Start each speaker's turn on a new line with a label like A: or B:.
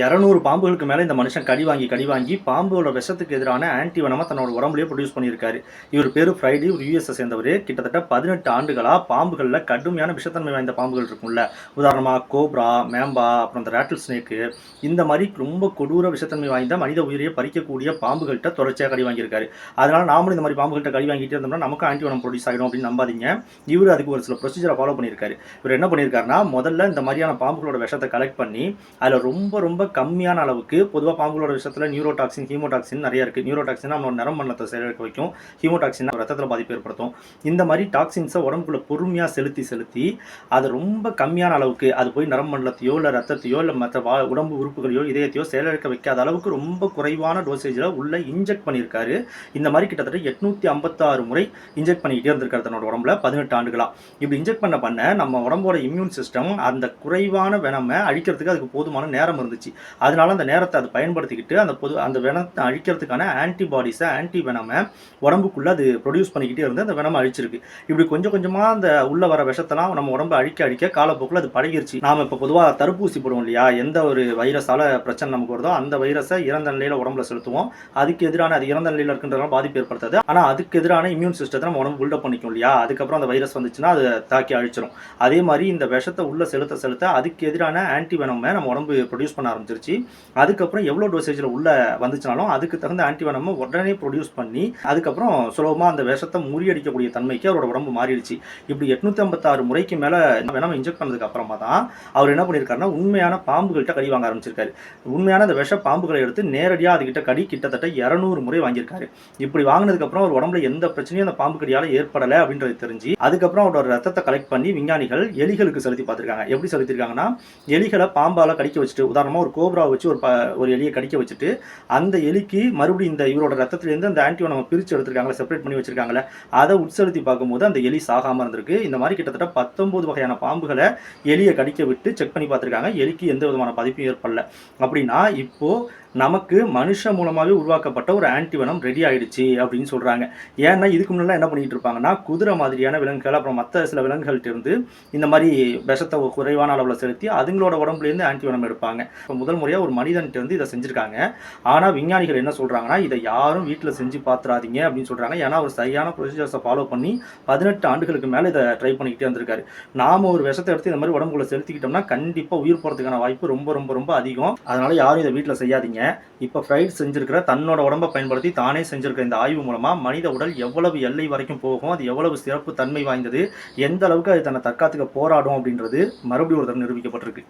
A: இரநூறு பாம்புகளுக்கு மேலே இந்த மனுஷன் கடி வாங்கி கடி வாங்கி பாம்போட விஷத்துக்கு எதிரான ஆன்டிவனமாக தன்னோட உடம்புலயே ப்ரொடியூஸ் பண்ணியிருக்காரு. இவர் பேர் ஃப்ரைடி ஒரு யூஎஸ்ஐ சேர்ந்தவர். கிட்டத்தட்ட பதினெட்டு ஆண்டுகளாக பாம்புகளில் கடுமையான விஷத்தன்மை வாய்ந்த பாம்புகள் இருக்கும்ல. உதாரணமாக கோப்ரா மேம்பா அப்புறம் இந்த ரேட்டில் ஸ்னேக்கு இந்த மாதிரி ரொம்ப கொடூர விஷத்தன்மை வாய்ந்த மனித உயிரியை பறிக்கக்கூடிய பாம்புகள்கிட்ட தொடர்ச்சியாக கடி வாங்கியிருக்காரு. அதனால் நாமளும் இந்த மாதிரி பாம்புகள்கிட்ட கடி வாங்கிட்டு இருந்தோம்னா நமக்கு ஆன்டிவனம் ப்ரொடியூஸ் ஆகிடும் அப்படின்னு நம்பாதீங்க. இவர் அதுக்கு ஒரு சில ப்ரொசீஜரை ஃபாலோ பண்ணியிருக்காரு. இவர் என்ன பண்ணியிருக்காருன்னா முதல்ல இந்த மாதிரியான பாம்புகளோட விஷத்தை கலெக்ட் பண்ணி அதில் ரொம்ப ரொம்ப கம்மியான அளவுக்கு பொதுவாக பாம்புகளோட விஷயத்தில் நியூரோடாக்சின் ஹீமோடாக்சின் நிறைய இருக்குது நியூரோடாக்சின் நம்மளோட நரம் மண்டலத்தை செயலிழக்க வைக்கும். ஹீமோடாக்சின் ரத்தத்தில் பாதிப்பு ஏற்படுத்தும். இந்த மாதிரி டாக்ஸின்ஸை உடம்புக்குள்ள பொறுமையாக செலுத்தி செலுத்தி அது ரொம்ப கம்மியான அளவுக்கு அது போய் நரம் மண்டலத்தையோ இல்லை ரத்தத்தையோ இல்லை மற்ற வா உடம்பு உறுப்புகளையோ இதயத்தையோ செயலிழக்க வைக்காத அளவுக்கு ரொம்ப குறைவான டோசேஜில் உள்ள இன்ஜெக்ட் பண்ணியிருக்காரு. இந்த மாதிரி கிட்டத்தட்ட எட்நூற்றி ஐம்பத்தாறு முறை இன்ஜெக்ட் பண்ணிக்கிட்டே இருந்திருக்காரு தன்னோட உடம்புல பதினெட்டு ஆண்டுகளாக இப்படி இன்ஜெக்ட் பண்ண பண்ண நம்ம உடம்போட இம்யூன் சிஸ்டம் அந்த குறைவான வெனமை அழிக்கிறதுக்கு அதுக்கு போதுமான நேரம் இருந்துச்சு. அதனால அந்த நேரத்தை அது பயன்படுத்திக்கிட்டு அந்த பொது அந்த வெனத்தை அழிக்கிறதுக்கான ஆன்டிபாடிஸை ஆன்டி வெனமை உடம்புக்குள்ள அது ப்ரொடியூஸ் பண்ணிக்கிட்டே இருந்து அந்த வெனமை அழிச்சிருக்கு. இப்படி கொஞ்சம் கொஞ்சமாக அந்த உள்ள வர விஷத்தெல்லாம் நம்ம உடம்பு அழிக்க அழிக்க காலப்போக்கில் அது பழகிருச்சு. நாம இப்போ பொதுவாக தடுப்பூசி போடுவோம் இல்லையா? எந்த ஒரு வைரஸால பிரச்சனை நமக்கு வருதோ அந்த வைரஸை இறந்த நிலையில் உடம்புல செலுத்துவோம். அதுக்கு எதிரான அது இறந்த நிலையில் இருக்கின்றதுனால பாதிப்பு ஏற்படுத்தாது. ஆனால் அதுக்கு எதிரான இம்யூன் சிஸ்டத்தை நம்ம உடம்பு பில்டப் பண்ணிக்கும் இல்லையா? அதுக்கப்புறம் அந்த வைரஸ் வந்துச்சுன்னா அது தாக்கி அழிச்சிரும். அதே மாதிரி இந்த விஷத்தை உள்ள செலுத்த செலுத்த அதுக்கு எதிரான ஆன்டி வெனமை நம்ம உடம்பு ப்ரொடியூஸ் பண்ண ஆரம்பிச்சிருச்சு அதுக்கப்புறம் எவ்வளோ டோசேஜில் உள்ள வந்துச்சுனாலும் அதுக்கு தகுந்த ஆன்டிவனமை உடனே ப்ரொடியூஸ் பண்ணி அதுக்கப்புறம் சுலபமாக அந்த விஷத்தை முறியடிக்கக்கூடிய தன்மைக்கு அவரோட உடம்பு மாறிடுச்சு. இப்படி எட்நூற்றி ஐம்பத்தாறு முறைக்கு மேலே வேணாமல் இன்ஜெக்ட் பண்ணதுக்கு அப்புறமா தான் அவர் என்ன பண்ணியிருக்காருன்னா உண்மையான பாம்புகள்கிட்ட கடி வாங்க ஆரம்பிச்சிருக்காரு. உண்மையான அந்த விஷ பாம்புகளை எடுத்து நேரடியாக அதுகிட்ட கடி கிட்டத்தட்ட இரநூறு முறை வாங்கியிருக்காரு. இப்படி வாங்கினதுக்கப்புறம் அவர் உடம்புல எந்த பிரச்சனையும் அந்த பாம்பு கடியால் ஏற்படலை அப்படின்றது தெரிஞ்சு அதுக்கப்புறம் அவரோட ரத்தத்தை கலெக்ட் பண்ணி விஞ்ஞானிகள் எலிகளுக்கு செலுத்தி பார்த்துருக்காங்க. எப்படி செலுத்திருக்காங்கன்னா எலிகளை பாம்பால் கடிக்க வச்சுட்டு உதாரணமாக ஒரு கோப்ரா வச்சு ஒரு ப ஒரு எலியை கடிக்க வச்சுட்டு அந்த எலிக்கு மறுபடியும் இந்த இவரோட ரத்தத்துலேருந்து அந்த ஆன்டிவோ நம்ம பிரித்து எடுத்துருக்காங்களே செப்பரேட் பண்ணி வச்சுருக்காங்களே அதை உட்செலுத்தி பார்க்கும்போது அந்த எலி சாகாமல் இருந்திருக்கு. இந்த மாதிரி கிட்டத்தட்ட பத்தொம்போது வகையான பாம்புகளை எலியை கடிக்க விட்டு செக் பண்ணி பார்த்துருக்காங்க. எலிக்கு எந்த விதமான பாதிப்பும் ஏற்படல. அப்படின்னா இப்போது நமக்கு மனுஷன் மூலமாகவே உருவாக்கப்பட்ட ஒரு ஆன்டிவனம் ரெடி ஆகிடுச்சு அப்படின்னு சொல்கிறாங்க ஏன்னா இதுக்கு முன்னெல்லாம் என்ன பண்ணிகிட்டு இருப்பாங்கன்னா குதிரை மாதிரியான விலங்குகள் அப்புறம் மற்ற சில விலங்குகள்கிட்ட இருந்து இந்த மாதிரி விஷத்தை குறைவான அளவில் செலுத்தி அதுங்களோட உடம்புலேருந்து ஆன்டிவனம் எடுப்பாங்க. இப்போ முதல் முறையாக ஒரு மனிதன்ட்டு வந்து இதை செஞ்சுருக்காங்க. ஆனால் விஞ்ஞானிகள் என்ன சொல்கிறாங்கன்னா இதை யாரும் வீட்டில் செஞ்சு பார்த்துறாதீங்க அப்படின்னு சொல்கிறாங்க ஏன்னா அவர் சரியான ப்ரொசீஜர்ஸை ஃபாலோ பண்ணி பதினெட்டு ஆண்டுகளுக்கு மேலே இதை ட்ரை பண்ணிக்கிட்டே வந்திருக்காரு. நாம ஒரு விஷத்தை எடுத்து இந்த மாதிரி உடம்புக்குள்ள செலுத்திக்கிட்டோம்னா கண்டிப்பாக உயிர் போகிறதுக்கான வாய்ப்பு ரொம்ப ரொம்ப ரொம்ப அதிகம். அதனால் யாரும் இதை வீட்டில் செய்யாதீங்க. இப்போ ஃப்ரைட் செஞ்சுருக்கிற தன்னோட உடம்பை பயன்படுத்தி தானே செஞ்சுருக்கிற இந்த ஆய்வு மூலமாக மனித உடல் எவ்வளவு எல்லை வரைக்கும் போகும் அது எவ்வளவு சிறப்பு தன்மை வாய்ந்தது எந்த அளவுக்கு அது தன்னை தற்காத்துக்க போராடும் அப்படின்றது மறுபடியும் ஒரு தடவை நிரூபிக்கப்பட்டிருக்கு.